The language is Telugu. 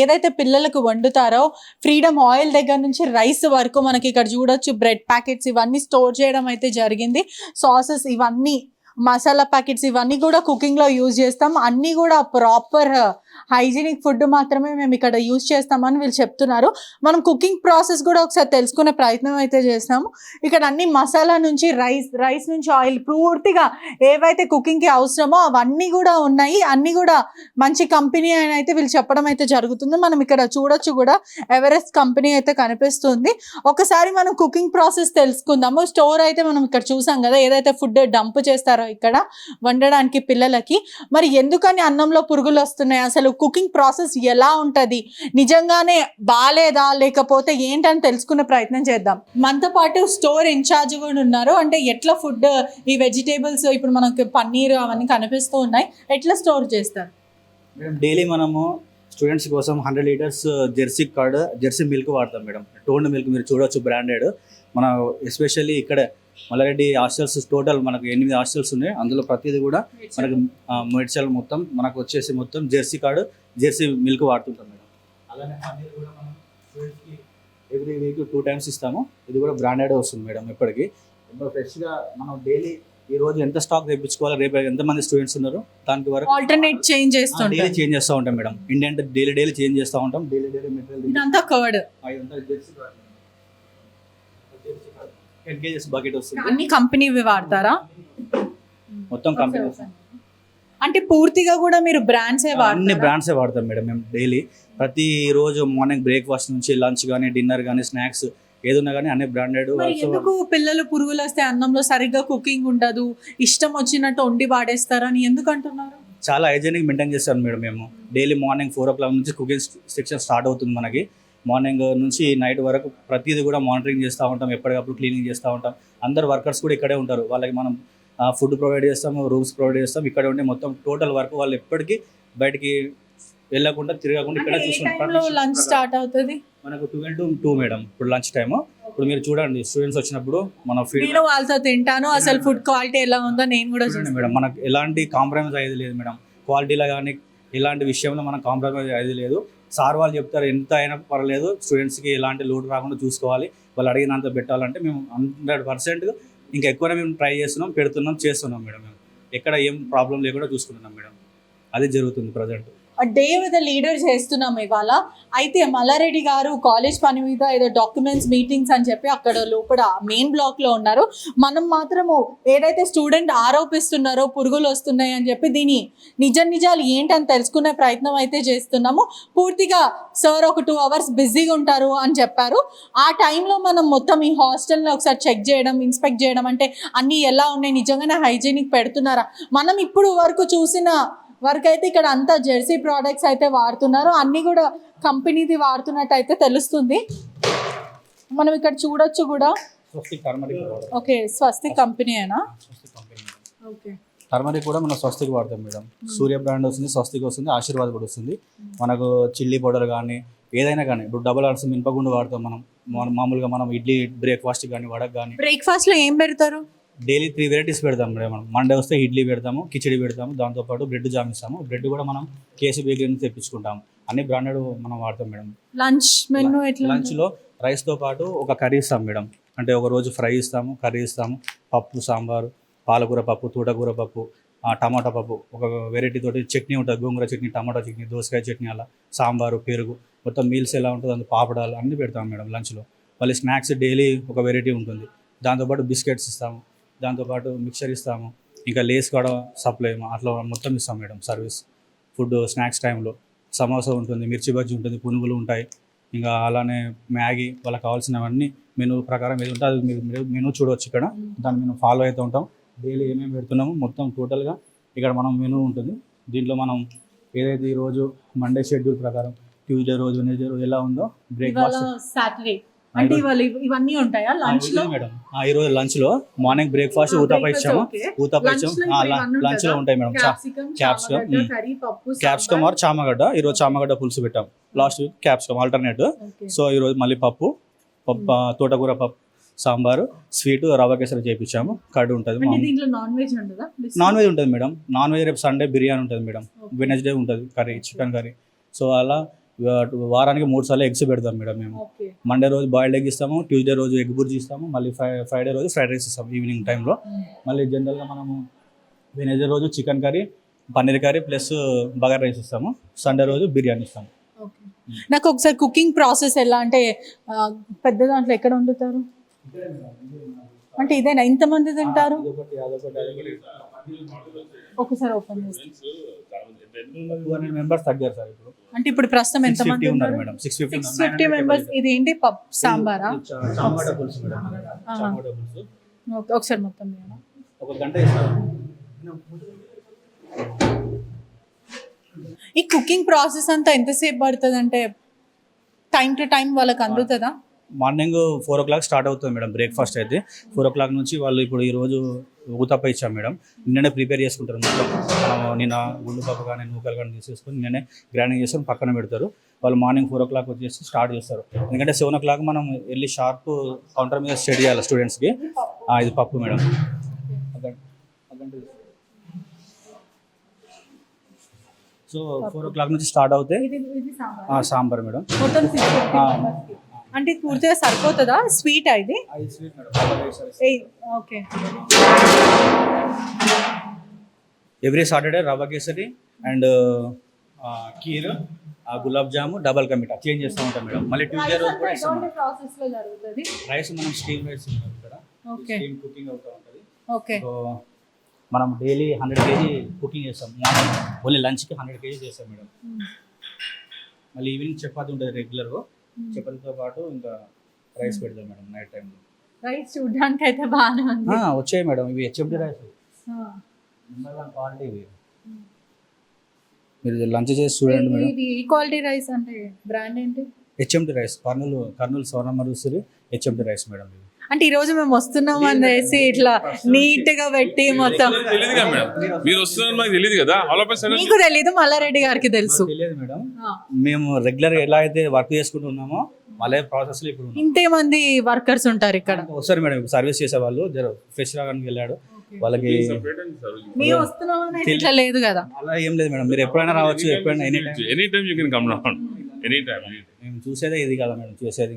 ఏదైతే పిల్లలకు వండుతారో ఫ్రీడమ్ ఆయిల్ దగ్గర నుంచి రైస్ వరకు మనకి ఇక్కడ చూడొచ్చు. బ్రెడ్ ప్యాకెట్స్ ఇవన్నీ స్టోర్ చేయడం అయితే జరిగింది. సాసెస్ ఇవన్నీ మసాలా ప్యాకెట్స్ ఇవన్నీ కూడా కుకింగ్లో యూజ్ చేస్తాం. అన్నీ కూడా ప్రాపర్ హైజీనిక్ ఫుడ్ మాత్రమే మేము ఇక్కడ యూజ్ చేస్తామని వీళ్ళు చెప్తున్నారు. మనం కుకింగ్ ప్రాసెస్ కూడా ఒకసారి తెలుసుకునే ప్రయత్నం అయితే చేస్తాము. ఇక్కడ అన్ని మసాలా నుంచి రైస్ రైస్ నుంచి ఆయిల్ పూర్తిగా ఏవైతే కుకింగ్కి అవసరమో అవన్నీ కూడా ఉన్నాయి. అన్నీ కూడా మంచి కంపెనీ అని అయితే వీళ్ళు చెప్పడం అయితే జరుగుతుంది. మనం ఇక్కడ చూడొచ్చు కూడా ఎవరెస్ట్ కంపెనీ అయితే కనిపిస్తుంది. ఒకసారి మనం కుకింగ్ ప్రాసెస్ తెలుసుకుందాము. స్టోర్ అయితే మనం ఇక్కడ చూసాం కదా ఏదైతే ఫుడ్ డంప్ చేస్తారో ఇక్కడ వండడానికి పిల్లలకి. మరి ఎందుకని అన్నంలో పురుగులు వస్తున్నాయి? అసలు కుకింగ్ ప్రాసెస్ ఎలా ఉంటది? నిజంగానే బాగాలేదా లేకపోతే ఏంటని తెలుసుకునే ప్రయత్నం చేద్దాం. మనతో పాటు స్టోర్ ఇన్ఛార్జ్ కూడా ఉన్నారు. అంటే ఎట్లా ఫుడ్ ఈ వెజిటేబుల్స్ ఇప్పుడు మనకి పన్నీర్ అవన్నీ కనిపిస్తూ ఉన్నాయి. ఎట్లా స్టోర్ చేస్తారు? మేడం డైలీ మనము స్టూడెంట్స్ కోసం hundred litres uh, Jersey curd Jersey milk వాడతాం మేడం. టోన్ మిల్క్ మీరు చూడొచ్చు బ్రాండెడ్. మన ఎస్పెషల్లీ ఇక్కడ మల్లారెడ్డి హాస్టల్స్ టోటల్ మనకు ఎనిమిది హాస్టల్స్ ఉన్నాయి. అందులో ప్రతిదీ కూడా మనకు మెడిచల్ మొత్తం మనకు వచ్చేసి మొత్తం జెర్సీ కార్డ్ జెర్సీ మిల్క్ వాడుతుంటాం మేడం. అలానే పన్నీర్ కూడా మనం స్టూడెంట్స్కి ఎవ్రీ వీక్ టూ టైమ్స్ ఇస్తాము. ఇది కూడా బ్రాండెడ్ వస్తుంది మేడం ఇప్పటికి ఇప్పుడు ఫ్రెష్గా మనం డైలీ ఈ రోజు ఎంత స్టాక్ తెప్పించుకోవాలి రేపు ఎంతమంది స్టూడెంట్స్ ఉన్నారు దానికి వరకు ఆల్టర్నేట్ చేంజ్ డైలీ చేస్తుంటారు చేంజ్ చేస్తూ ఉంటాం madam. Indian daily daily change చేస్తూ ఉంటాం. డైలీ డైలీ మెటీరియల్ ఇదంతా కర్డ్ కేజెస్ బకెట్ వస్తుంది. అన్ని కంపెనీవి వాడతారా? మొత్తం కంపెనీ అంటే పూర్తిగా కూడా మీరు బ్రాండ్స్ అన్ని బ్రాండ్స్ వాడతాం మేడం మేము డైలీ ప్రతి రోజు మార్నింగ్ బ్రేక్ఫాస్ట్ నుంచి లంచ్ కానీ డిన్నర్ కానీ స్నాక్స్ ఏదున్నా కానీ అన్ని బ్రాండెడ్ ఎందుకు పిల్లలు పురుగులు వస్తే అన్నంలో సరిగ్గా కుకింగ్ ఉండదు ఇష్టం వచ్చినట్టు వండి వాడేస్తారని ఎందుకు అంటున్నారు? చాలా హైజీనిక్ మెయింటైన్ చేస్తాం మేడం మేము. Daily morning four o'clock నుంచి కుకింగ్ సెక్షన్ స్టార్ట్ అవుతుంది మనకి. మార్నింగ్ నుంచి నైట్ వరకు ప్రతిదీ కూడా మానిటరింగ్ చేస్తూ ఉంటాం ఎప్పటికప్పుడు క్లీనింగ్ చేస్తూ ఉంటాం. అందరు వర్కర్స్ కూడా ఇక్కడే ఉంటారు. వాళ్ళకి మనం ఫుడ్ ప్రొవైడ్ చేస్తాము రూమ్స్ ప్రొవైడ్ చేస్తాం ఇక్కడ ఉండే మొత్తం టోటల్ వర్క్ వాళ్ళు ఎప్పటికీ బయటికి వెళ్ళకుండా తిరగకుండా ఇక్కడ చూసుకుంటాం లంచ్ స్టార్ట్ అవుతుంది? మనకు టు టూ మేడం ఇప్పుడు లంచ్ టైమ్. ఇప్పుడు మీరు చూడండి స్టూడెంట్స్ వచ్చినప్పుడు మన నేను వాళ్ళతో తింటాను. అసలు ఫుడ్ క్వాలిటీ ఎలా ఉందో నేను కూడా చూడండి మేడం మనకు ఎలాంటి కాంప్రమైజ్ అయ్యేది లేదు మేడం. క్వాలిటీలో కానీ ఇలాంటి విషయంలో మనం కాంప్రమైజ్ అయ్యేది లేదు. సార్ వాళ్ళు చెప్తారు ఎంత అయినా పర్లేదు స్టూడెంట్స్కి ఎలాంటి లోటు రాకుండా చూసుకోవాలి. వాళ్ళు అడిగినంత పెట్టాలంటే మేము హండ్రెడ్ పర్సెంట్ ఇంకా ఎక్కువనే మేము ట్రై చేస్తున్నాం పెడుతున్నాం చేస్తున్నాం మేడం. మేము ఎక్కడ ఏం ప్రాబ్లం లేకుండా చూసుకుంటున్నాం మేడం. అది జరుగుతుంది ప్రజెంట్. డే విత్ లీడర్ చేస్తున్నాం ఇవాళ. అయితే మల్లారెడ్డి గారు కాలేజ్ పని మీద ఏదో డాక్యుమెంట్స్ మీటింగ్స్ అని చెప్పి అక్కడ లోపల మెయిన్ బ్లాక్లో ఉన్నారు. మనం మాత్రము ఏదైతే స్టూడెంట్ ఆరోపిస్తున్నారో పురుగులు వస్తున్నాయి అని చెప్పి దీని నిజ నిజాలు ఏంటని తెలుసుకునే ప్రయత్నం అయితే చేస్తున్నాము. పూర్తిగా సార్ ఒక టూ అవర్స్ బిజీగా ఉంటారు అని చెప్పారు. ఆ టైంలో మనం మొత్తం ఈ హాస్టల్ని ఒకసారి చెక్ చేయడం ఇన్స్పెక్ట్ చేయడం అంటే అన్నీ ఎలా ఉన్నాయి? నిజంగానే హైజీనిక్ పెడుతున్నారా? మనం ఇప్పుడు వరకు చూసిన వరకు అయితే ఇక్కడ అంతా జెర్సీ ప్రోడక్ట్స్ అయితే వాడుతున్నారు. అన్నీ కూడా కంపెనీది వాడుతున్నట్టు అయితే తెలుస్తుంది. మనం ఇక్కడ చూడొచ్చు కూడా. ఓకే స్వస్తి కంపెనీయేనా స్వస్తిక్ కంపెనీ ఓకే. టర్మరిక్ కూడా మనం స్వస్తిక్ వాడతాం మేడం. సూర్య బ్రాండ్ వస్తుంది స్వస్తిక్ వస్తుంది ఆశీర్వాద్ కూడా వస్తుంది. మనకు చిల్లీ పౌడర్ కానీ ఏదైనా కానీ ఇప్పుడు డబల్ ఆర్స్ మినపగుండు వాడతాం మనం. మామూలుగా మనం ఇడ్లీ బ్రేక్ఫాస్ట్ కానీ వడకు కానీ. బ్రేక్ఫాస్ట్లో ఏం పెడతారు? డైలీ త్రీ వెరైటీస్ పెడతాం మేడం మనం. మండే వస్తే ఇడ్లీ పెడతాము కిచడి పెడతాము దాంతోపాటు బ్రెడ్ జామ్ ఇస్తాము బ్రెడ్ కూడా మనం కేసీ బేకరీ నుంచి తెప్పించుకుంటాము అన్ని బ్రాండెడ్ మనం వాడతాం మేడం. లంచ్ మెనూ లంచ్లో రైస్తో పాటు ఒక కర్రీ ఇస్తాం మేడం. అంటే ఒక రోజు ఫ్రై ఇస్తాము కర్రీ ఇస్తాము పప్పు సాంబారు పాలకూర పప్పు తోటకూర పప్పు టమాటా పప్పు. ఒక వెరైటీ తోటి చట్నీ ఉంటుంది గోంగూర చట్నీ టమాటా చట్నీ దోసకాయ చట్నీ అలా సాంబారు పెరుగు. మొత్తం మీల్స్ ఎలా ఉంటుంది అందులో పాపడాలు అన్నీ పెడతాం మేడం లంచ్లో. మళ్ళీ స్నాక్స్ డైలీ ఒక వెరైటీ ఉంటుంది. దాంతోపాటు బిస్కెట్స్ ఇస్తాము. దాంతోపాటు మిక్చర్ ఇస్తాము. ఇంకా లేస్ కూడా సప్లై అట్లా మొత్తం ఇస్తాం మేడం సర్వీస్. ఫుడ్ స్నాక్స్ టైంలో సమోసా ఉంటుంది మిర్చి బజ్జీ ఉంటుంది పునుగులు ఉంటాయి. ఇంకా అలానే మ్యాగీ వాళ్ళకి కావాల్సినవన్నీ మెనూ ప్రకారం ఏది ఉంటే అది మీరు మెనూ చూడవచ్చు ఇక్కడ. దాన్ని మేము ఫాలో అవుతూ ఉంటాం. డైలీ ఏమేమి పెడుతున్నామో మొత్తం టోటల్గా ఇక్కడ మనం మెనూ ఉంటుంది. దీంట్లో మనం ఏదైతే ఈ రోజు మండే షెడ్యూల్ ప్రకారం ట్యూస్డే రోజు వెనస్డే రోజు ఎలా ఉందో బ్రేక్ఫాస్ట్ సాటర్డే. అంటే ఇవాళ ఇవన్నీ ఉంటాయా? లంచ్లో? మేడం. ఆ, ఈ రోజు లంచ్లో మార్నింగ్ బ్రేక్ఫాస్ట్ ఊతప్ప ఇచ్చాము. ఊతప్ప ఇచ్చాము. లంచ్లో? ఉంటాయి? మేడం. క్యాప్సికమ్ క్యాప్సికమ్ ఆర్ చామగడ్డ ఈ రోజు చామగడ్డ. పులుసు పెట్టాం. Last week capsicum alternate so ఈ రోజు మళ్ళీ పప్పు పప్పు తోటకూర పప్పు సాంబారు స్వీట్ రవ్వ కేసరి చేయించాము కర్డ్ ఉంటుంది నాన్ వెజ్ నాన్ వెజ్ ఉంటుంది? మేడం. నాన్ వెజ్ రేపు సండే బిర్యానీ ఉంటుంది మేడం. వెనస్డే ఉంటుంది కర్రీ చికెన్ కర్రీ. సో అలా వారానికి మూడు సార్లు ఎగ్స్ పెడతాం మేడం మేము. మండే రోజు బాయిల్డ్ ఎగ్ ఇస్తాము ట్యూస్డే రోజు ఎగ్ బుర్జీ ఇస్తాము మళ్ళీ ఫ్రై ఫ్రైడే రోజు ఫ్రైడ్ రైస్ ఇస్తాము ఈవినింగ్ టైంలో. మళ్ళీ జనరల్గా మనము వెనస్డే రోజు chicken curry paneer curry plus bagar rice ఇస్తాము. సండే రోజు బిర్యానీ ఇస్తాము. నాకు ఒకసారి కుకింగ్ ప్రాసెస్ ఎలా అంటే పెద్ద దాంట్లో ఎక్కడ వండుతారు? అంటే ఇదేనా? ఇంతమంది తింటారు? ఒకసారి ఓపెన్ చేస్తాను. టూ హండ్రెడ్ మెంబర్స్ తగ్గారు సార్ ఇప్పుడు. అంటే ఇప్పుడు ప్రస్తుతం ఎంతమంది ఫిఫ్టీ ఉన్నారు madam. Six fifty six fifty members ఇది ఏంటి? పప్ సాంబారా? టమాటా పులుసు మేడం. టమాటా పులుసు ఓకే ఒకసారి మొత్తం వేయనా? ఒక గంట ఇస్తాము ఈ కుకింగ్ ప్రాసెస్ అంతా ఎంతసేపు పడుతుంది అంటే టైం టు టైం వాళ్ళకి అందుతుందా? Morning four o'clock start అవుతుంది మేడం బ్రేక్ఫాస్ట్ అయితే. ఫోర్ ఓ క్లాక్ నుంచి వాళ్ళు ఇప్పుడు ఈ రోజు ఊతప్ప ఇచ్చాం మేడం. నిన్ననే ప్రిపేర్ చేసుకుంటారు మొత్తం. మనం నిన్న గుండు పప్పు కానీ నూకలు కానీ తీసేసుకొని నిన్ననే గ్రైండింగ్ చేసుకొని పక్కన పెడతారు. వాళ్ళు మార్నింగ్ ఫోర్ ఓ క్లాక్ వచ్చేసి స్టార్ట్ చేస్తారు. ఎందుకంటే సెవెన్ ఓ క్లాక్ మనం వెళ్ళి షార్ప్ కౌంటర్ మీద స్టడీ చేయాలి స్టూడెంట్స్కి ఇది పప్పు madam. So four o'clock నుంచి స్టార్ట్ అవుతే సాంబార్. మేడం. కి. అంటే ఇది పూర్తిగా సరిపోతుందా? స్వీట్ ఇది? Okay. Every Saturday rava kesari and kheer gulab jamun double కమిటా change చేస్తూ ఉంటాం మేడం మళ్ళీ ట్యూస్డే రోజు కూడా ఇస్తాం ఎటువంటి ప్రాసెస్లో జరుగుతుంది. రైస్ మనం స్టీమ్ రైస్ ఇక్కడ ఓకే. స్టీమ్ కుకింగ్ అవుతూ ఉంటుంది. ఓకే. సో మనం డైలీ హండ్రెడ్ కేజీ కుకింగ్ చేస్తాం. మార్నింగ్ ఓన్లీ లంచ్కి హండ్రెడ్ కేజీ చేస్తాం మేడం మళ్ళీ ఈవినింగ్ చపాతి ఉంటుంది రెగ్యులర్ చపాతీతో పాటు ఇంకా రైస్ పెడతాం మేడం నైట్ టైంలో. రైస్ చూడడానికి అయితే బాగానే ఉంది వచ్చాయి మేడం ఇవి హెచ్ఎండి రైస్. క్వాలిటీ ఇవి. మీరు లంచ్ చేసి చూడండి మేడం. ఇది ఈ క్వాలిటీ రైస్ అంటే బ్రాండ్ ఏంటి? హెచ్ఎంటి రైస్ కర్నూలు కర్నూలు స్వర్ణమరుసరి హెచ్ఎంటి రైస్ మేడం ఇది. అంటే ఈ రోజు మేము వస్తున్నాం అనేసి ఇట్లా నీట్గా పెట్టి మొత్తం. తెలియదు కదా మేడం. మీరు వస్తున్నారని మాకు తెలియదు కదా. ఆల్ ఆఫ్ సడన్ మీకు తెలీదు మల్లారెడ్డి గారికి తెలుసు. తెలియదు మేడం. ఆ. మేము రెగ్యులర్ ఎలా అయితే వర్క్ చేసుకుంటూ ఉన్నామో అదే ప్రాసెస్లో ఇప్పుడు ఉన్నాం. ఇంతే మంది వర్కర్స్ ఉంటారు ఇక్కడ. వస్తారు మేడం. ఇప్పుడు సర్వీస్ చేసే వాళ్ళు జర ఫ్రెష్ రావడానికి వెళ్ళాడు. వాళ్ళకి మేము వస్తున్నాం అనేది ఇట్లా లేదు కదా. అలా ఏం లేదు మేడం. మీరు ఎప్పుడైనా రావచ్చు ఎప్పుడైనా any time any time you can come down any time మేము చూసేదే ఇది కదా మేడం. చూసేది